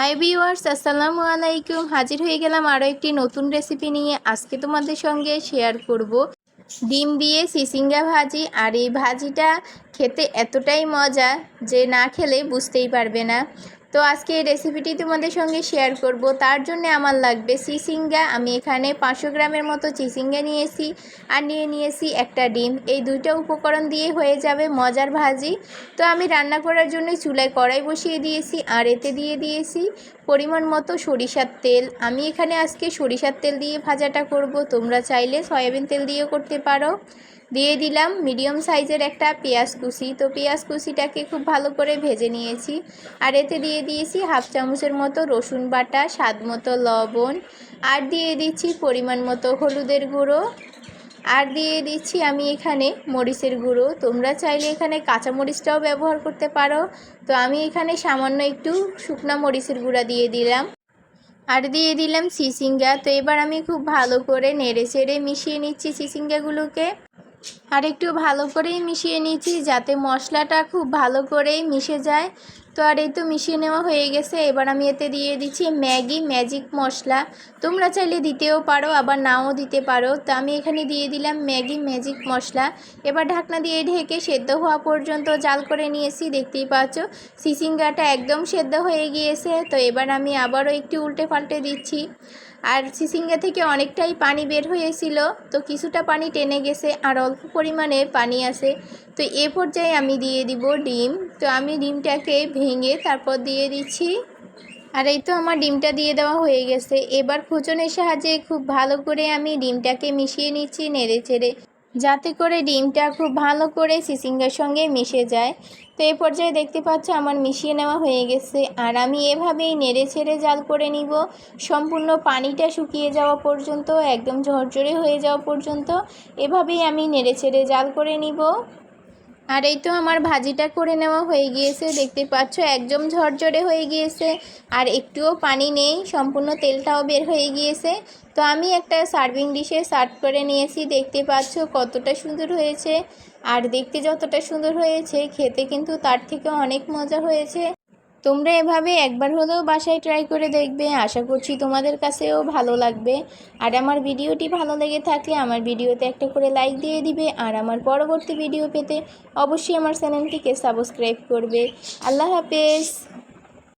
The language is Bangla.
হাই ভিওয়ার্স আসসালামু আলাইকুম। হাজির হয়ে গেলাম আরও একটি নতুন রেসিপি নিয়ে। আজকে তোমাদের সঙ্গে শেয়ার করব ডিম দিয়ে সিসিঙ্গা ভাজি। আর এই ভাজিটা খেতে এতটাই মজা যে না খেলে বুঝতেই পারবে না। তো আজকে এই রেসিপিটি তোমাদের সঙ্গে শেয়ার করব। তার জন্য আমার লাগবে চিচিঙ্গা আমি এখানে পাঁচশো গ্রামের মতো চিচিঙ্গা নিয়েছি আর নিয়ে নিয়েছি একটা ডিম। এই দুইটা উপকরণ দিয়ে হয়ে যাবে মজার ভাজি। তো আমি রান্না করার জন্য চুলায় কড়াই বসিয়ে দিয়েছি আর এতে দিয়ে দিয়েছি পরিমাণ মতো সরিষার তেল। আমি এখানে আজকে সরিষার তেল দিয়ে ভাজাটা করব। তোমরা চাইলে সয়াবিন তেল দিয়েও করতে পারো। দিয়ে দিলাম মিডিয়াম সাইজের একটা পেঁয়াজ কুচি। তো পেঁয়াজ কুচিটাকে খুব ভালো করে ভেজে নিয়েছি। আর এতে দিয়ে দিয়েছি হাফ চামচের মতো রসুন বাটা, স্বাদ মতো লবণ। আর দিয়ে দিচ্ছি পরিমাণ মতো হলুদের গুঁড়ো। আর দিয়ে দিচ্ছি আমি এখানে মরিচের গুঁড়ো। তোমরা চাইলে এখানে কাঁচা মরিচটাও ব্যবহার করতে পারো। তো আমি এখানে সামান্য একটু শুকনা মরিচের গুঁড়া দিয়ে দিলাম। আর দিয়ে দিলাম চিচিঙ্গা তো এবার আমি খুব ভালো করে নেড়ে চেড়ে মিশিয়ে নিচ্ছি চিচিঙ্গাগুলোকে আর একটু ভালো করেই মিশিয়ে নিয়েছি যাতে মশলাটা খুব ভালো করেই মিশে যায়। তো আর এই তো মিশিয়ে নেওয়া হয়ে গেছে। এবার আমি এতে দিয়ে দিচ্ছি ম্যাগি, ম্যাজিক মশলা। তোমরা চাইলে দিতেও পারো, আবার নাও দিতে পারো। তো আমি এখানে দিয়ে দিলাম ম্যাগি, ম্যাজিক মশলা। এবার ঢাকনা দিয়ে ঢেকে সেদ্ধ হওয়া পর্যন্ত জাল করে নিয়েছি, দেখতেই পাচ্ছ। সিসিঙ্গাটা একদম সেদ্ধ হয়ে গিয়েছে। তো এবার আমি আবারও একটু উল্টে পাল্টে দিচ্ছি। আর সিসিঙ্গা থেকে অনেকটাই পানি বের হয়েছিল। তো কিছুটা পানি টেনে গেছে, আর অল্প পরিমাণে পানি আসে তো এ পর্যায়ে আমি দিয়ে দিব ডিম। তো আমি ডিমটাকে ভেঙে তারপর দিয়ে দিচ্ছি। আর এই তো আমার ডিমটা দিয়ে দেওয়া হয়ে গেছে। এবার খুচনের সাহায্যে খুব ভালো করে আমি ডিমটাকে মিশিয়ে নিচ্ছি নেড়ে চেড়ে যাতে করে ডিমটা খুব ভালো করে সিসিঙ্গার সঙ্গে মিশে যায়। তো এই পর্যায়ে দেখতে পাচ্ছ আমার মিশিয়ে নেওয়া হয়ে গেছে। আর আমি এভাবেই নেড়ে ছেড়ে জাল করে নিব। সম্পূর্ণ পানিটা শুকিয়ে যাওয়া পর্যন্ত, একদম ঝরঝরে হয়ে যাওয়া পর্যন্ত, এভাবেই আমি নেড়ে ছেড়ে জাল করে নিব। আর এই তো আমার ভাজিটা করে নেওয়া হয়ে গিয়েছে, দেখতে পাচ্ছ একদম ঝরঝরে হয়ে গিয়েছে। আর একটুও পানি নেই, সম্পূর্ণ তেলটাও বের হয়ে গিয়েছে। তো আমি একটা সার্ভিং ডিশে সার্ভ করে নিয়েছি, দেখতে পাচ্ছ কতটা সুন্দর হয়েছে। আর দেখতে যতটা সুন্দর হয়েছে, খেতে কিন্তু তার থেকে অনেক মজা হয়েছে। তোমরা এভাবে একবার হলেও বাসায় ট্রাই করে দেখবে। আশা করছি তোমাদের কাছেও ভালো লাগবে। আর আমার ভিডিওটি ভালো লেগে থাকলে আমার ভিডিওতে একটা করে লাইক দিয়ে দিবে। আর আমার পরবর্তী ভিডিও পেতে অবশ্যই আমার চ্যানেলটিকে সাবস্ক্রাইব করবে। আল্লাহ হাফেজ।